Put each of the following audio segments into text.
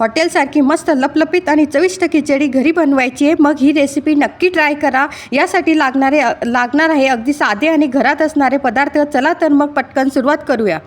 हॉटेलसारखी मस्त लपलपीत आणि चविष्ट खिचडी घरी बनवायची आहे. मग ही रेसिपी नक्की ट्राय करा. यासाठी लागणारे लागणार आहे अगदी साधे आणि घरात असणारे पदार्थ. चला तर मग पटकन सुरुवात करूया.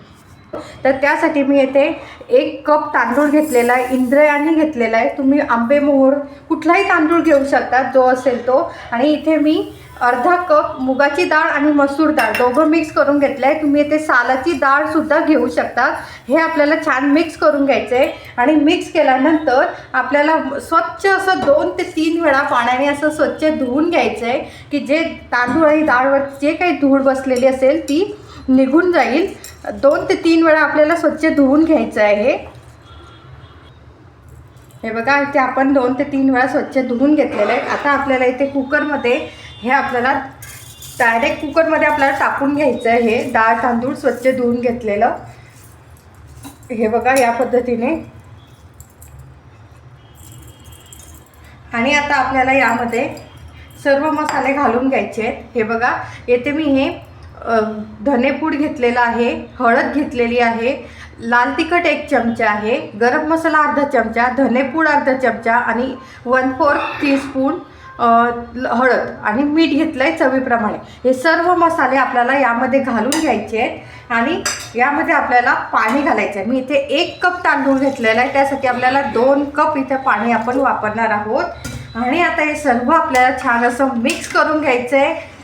तर त्यासाठी मी येथे एक कप तांदूळ घेतलेला आहे. इंद्रयाणी घेतलेला आहे. तुम्ही आंबेमोहोर कुठलाही तांदूळ घेऊ शकता. जो असेल तो. आणि इथे मी अर्धा कप मुगाची डाळ आणि मसूर डाळ दोघं मिक्स करून घेतलं आहे तुम्ही इथे सालाची डाळसुद्धा घेऊ शकता. हे आपल्याला छान मिक्स करून घ्यायचं आहे आणि मिक्स केल्यानंतर आपल्याला स्वच्छ असं दोन ते तीन वेळा पाण्याने असं स्वच्छ धुवून घ्यायचं आहे की जे तांदूळ आणि डाळवर जे काही धूळ बसलेली असेल ती निघून जाईल. दोन ते तीन वेळा आपल्याला स्वच्छ धुवून घ्यायचं आहे. हे बघा इथे आपण दोन ते तीन वेळा स्वच्छ धुवून घेतलेलं आहे. आता आपल्याला इथे कुकरमध्ये हे आपल्याला डायरेक्ट कुकरमध्ये आपल्याला टाकून घ्यायचं आहे हे. डाळ तांदूळ स्वच्छ धुवून घेतलेलं. हे बघा या पद्धतीने. आणि आता आपल्याला यामध्ये सर्व मसाले घालून घ्यायचे आहेत. हे बघा येथे मी हे धनेपूड घेतलेला आहे हळद घेतलेली आहे लाल तिखट एक चमचा आहे गरम मसाला अर्धा चमचा धनेपूड अर्धा चमचा आणि वन फोर्थ टीस्पून स्पून हळद आणि मीठ घेतलं आहे चवीप्रमाणे. हे सर्व मसाले आपल्याला यामध्ये घालून घ्यायचे आहेत आणि यामध्ये आपल्याला पाणी घालायचं आहे मी इथे एक कप तांदूळ घेतलेला आहे. त्यासाठी आपल्याला दोन कप इथे पाणी आपण वापरणार आहोत. आणि आता हे सर्व आपल्याला छान असं मिक्स करून घ्यायचं आहे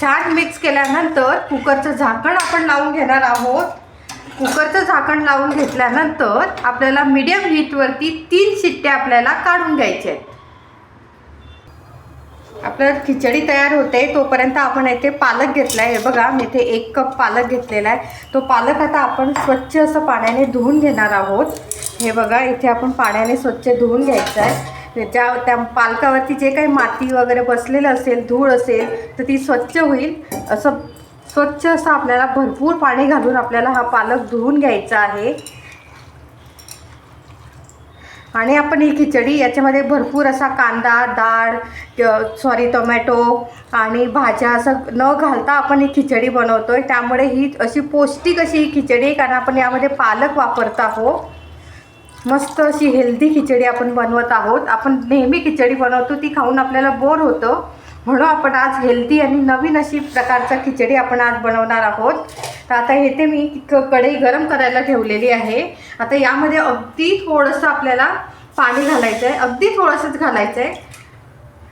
छान मिक्स केल्यानंतर कुकरचं झाकण आपण लावून घेणार आहोत. कुकरचं झाकण लावून घेतल्यानंतर आपल्याला मीडियम हीटवरती तीन शिट्ट्या आपल्याला काढून घ्यायच्या आहेत. आपलं खिचडी तयार होते तोपर्यंत आपण येथे पालक घेतला आहे हे बघा मी इथे एक कप पालक घेतलेला आहे. तो पालक आता आपण स्वच्छ असं पाण्याने धुवून घेणार आहोत. हे बघा इथे आपण पाण्याने स्वच्छ धुवून घ्यायचं आहे. त्या त्या पालकावरती जे काही माती वगैरे बसलेलं असेल धूळ असेल तर ती स्वच्छ होईल. असं स्वच्छ असं आपल्याला भरपूर पाणी घालून आपल्याला हा पालक धुवून घ्यायचा आहे. आणि आपण ही खिचडी याच्यामध्ये भरपूर असा कांदा डाळ सॉरी टोमॅटो आणि भाज्या असं न घालता आपण ही खिचडी बनवतो आहे त्यामुळे ही अशी पौष्टिक अशी ही खिचडी आहे कारण आपण यामध्ये पालक वापरत आहोत. मस्त अशी हेल्दी खिचडी आपण बनवत आहोत. आपण नेहमी खिचडी बनवतो ती खाऊन आपल्याला बोर होतं. म्हणून आपण आज हेल्दी आणि नवीन अशी प्रकारचा खिचडी आपण आज बनवणार आहोत. तर आता येथे मी क कढई गरम करायला ठेवलेली आहे. आता यामध्ये अगदी थोडंसं आपल्याला पाणी घालायचं आहे अगदी थोडंसंच घालायचं आहे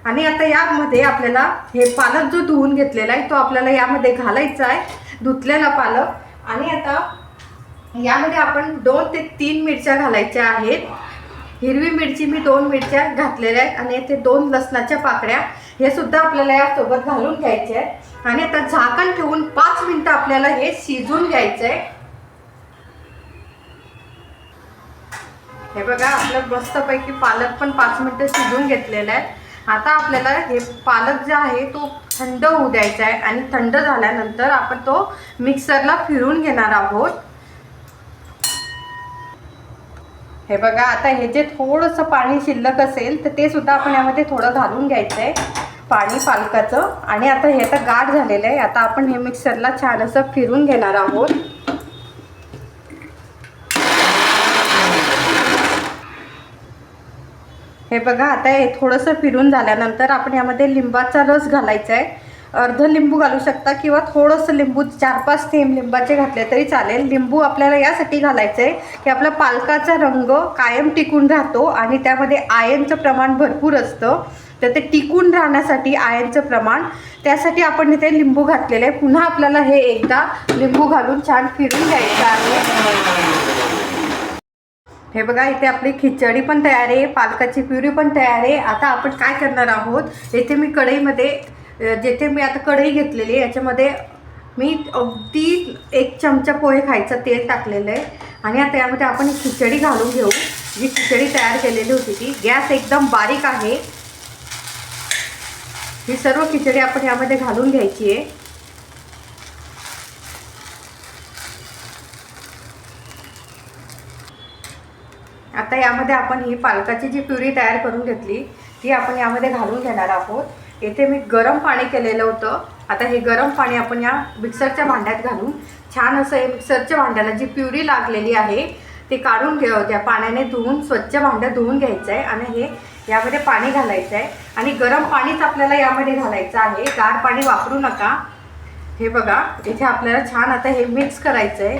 आणि आता यामध्ये आपल्याला हे पालक जो धुवून घेतलेला आहे तो आपल्याला यामध्ये घालायचा आहे धुतलेला पालक. आणि आता यामध्ये आपण दोन ते तीन मिरच्या घालायच्या आहेत. हिरवी मिरची मी दोन मिरच्या घातलेल्या आहेत आणि येथे दोन लसणाच्या पाकड्या हे सुद्धा आपल्याला यासोबत घालून घ्यायचे आहेत. आणि आता झाकण ठेवून पाच मिनटं आपल्याला हे शिजून घ्यायचं आहे हे बघा आपलं मस्तपैकी पालक पण पाच मिनटं शिजून घेतलेलं आहे. आता आपल्याला हे पालक जे आहे तो थंड होऊ द्यायचा आहे आणि थंड झाल्यानंतर आपण तो मिक्सरला फिरून घेणार आहोत. हे बघा आता हे जे थोडंसं पाणी शिल्लक असेल तर ते सुद्धा आपण यामध्ये थोडं घालून घ्यायचं आहे पाणी पालकाचं. आणि आता हे तर गाठ झालेलं आहे. आता आपण हे मिक्सरला छान असं फिरून घेणार आहोत. हे बघा आता हे थोडंसं फिरून झाल्यानंतर आपण यामध्ये लिंबाचा रस घालायचा आहे अर्ध लिंबू घालू शकता किंवा थोडंसं लिंबू चार पाच थेंब लिंबाचे घातले तरी चालेल. लिंबू आपल्याला यासाठी घालायचं आहे की आपला पालकाचा रंग कायम टिकून राहतो आणि त्यामध्ये आयनचं प्रमाण भरपूर असतं. तर ते टिकून राहण्यासाठी आयनचं प्रमाण. त्यासाठी आपण इथे लिंबू घातलेलं आहे. पुन्हा आपल्याला हे एकदा लिंबू घालून छान फिरून घ्यायचं आहे. हे बघा इथे आपली खिचडी पण तयार आहे पालकाची प्युरी पण तयार आहे. आता आपण काय करणार आहोत? येथे मी कढईमध्ये जेथे मी आता कढई घेतलेली आहे याच्यामध्ये मी अगदी एक चमचा पोहे खायचं तेल टाकलेलं आहे. आणि आता यामध्ये आपण ही खिचडी घालून घेऊ. जी खिचडी तयार केलेली होती ती. गॅस एकदम बारीक आहे. ही सर्व खिचडी आपण यामध्ये घालून घ्यायची आहे. आता यामध्ये आपण ही पालकाची जी प्युरी तयार करून घेतली ती आपण यामध्ये घालून घेणार आहोत. येथे मी गरम पाणी केलेलं होतं. आता हे गरम पाणी आपण या मिक्सरच्या भांड्यात घालून छान असं हे मिक्सरच्या भांड्याला जी प्युरी लागलेली आहे ते काढून घे त्या पाण्याने धुवून स्वच्छ भांडं धुवून घ्यायचं आहे आणि हे यामध्ये पाणी घालायचं आहे आणि गरम पाणीच आपल्याला यामध्ये घालायचं आहे. गार पाणी वापरू नका. हे बघा इथे आपल्याला छान आता हे मिक्स करायचं आहे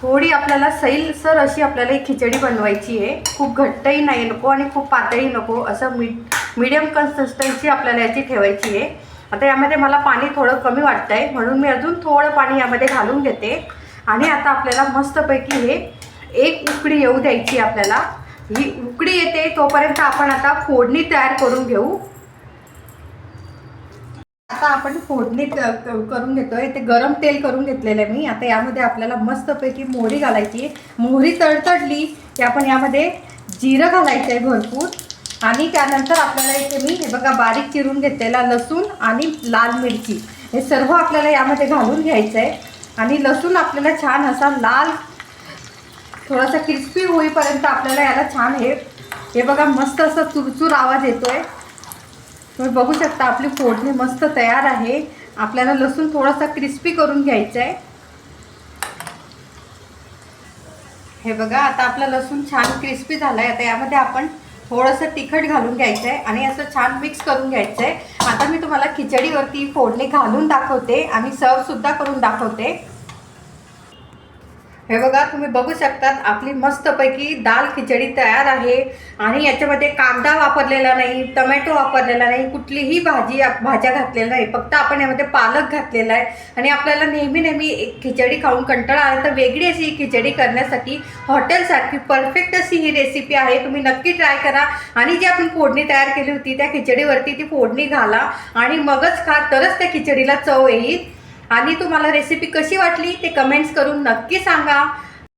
थोडी आपल्याला सैलसर अशी आपल्याला ही खिचडी बनवायची आहे. खूप घट्टही नाही नको आणि खूप पातळी नको असं मी मीडियम कन्सिस्टन्सी आपल्याला याची ठेवायची आहे. आता यामध्ये मला पाणी थोडं कमी वाटतं आहे म्हणून मी अजून थोडं पाणी यामध्ये घालून घेते. आणि आता आपल्याला मस्तपैकी हे एक उकडी येऊ द्यायची आपल्याला. ही उकडी येते तोपर्यंत आपण आता फोडणी तयार करून घेऊ. आता आपण फोडणी करून घेतोय. ते गरम तेल करून घेतलेलं आहे मी. आता यामध्ये आपल्याला मस्तपैकी मोहरी घालायची मोहरी तडतडली की आपण यामध्ये जिरं घालायचं आहे भरपूर. आणि त्यानंतर आपल्याला इथे मी हे बघा बारीक चिरून घेतलेला लसूण आणि लाल मिरची. हे सर्व आपल्याला यामध्ये घालून घ्यायचं आहे. आणि लसूण आपल्याला छान असा लाल थोडासा क्रिस्पी होईपर्यंत आपल्याला याला छान हे हे बघा मस्त असं चुरचूर आवाज येतोय. तुम्ही बघू शकता आपली फोडणी मस्त तयार आहे. आपल्याला लसूण थोडासा क्रिस्पी करून घ्यायचा आहे हे बघा आता आपला लसूण छान क्रिस्पी झाला आहे आता यामध्ये आपण थोडंसं तिखट घालून घ्यायचं आहे आणि असं छान मिक्स करून घ्यायचं आहे आता मी तुम्हाला खिचडीवरती फोडणी घालून दाखवते आणि सर्वसुद्धा करून दाखवते. हे बघा तुम्ही बघू शकतात आपली मस्तपैकी दाल खिचडी तयार आहे. आणि याच्यामध्ये कांदा वापरलेला नाही टमॅटो वापरलेला नाही कुठलीही भाजी भाज्या घातलेल्या नाही. फक्त आपण यामध्ये पालक घातलेला आहे. आणि आपल्याला नेहमी नेहमी एक खिचडी खाऊन कंटाळा आला तर वेगळी अशी ही खिचडी करण्यासाठी हॉटेलसारखी परफेक्ट अशी ही रेसिपी आहे. तुम्ही नक्की ट्राय करा. आणि जी आपण फोडणी तयार केली होती त्या खिचडीवरती ती फोडणी घाला. आणि मगच खा तरच त्या खिचडीला चव येईल. आणि तुम्हाला रेसिपी कशी वाटली ते कमेंट्स करून नक्की सांगा.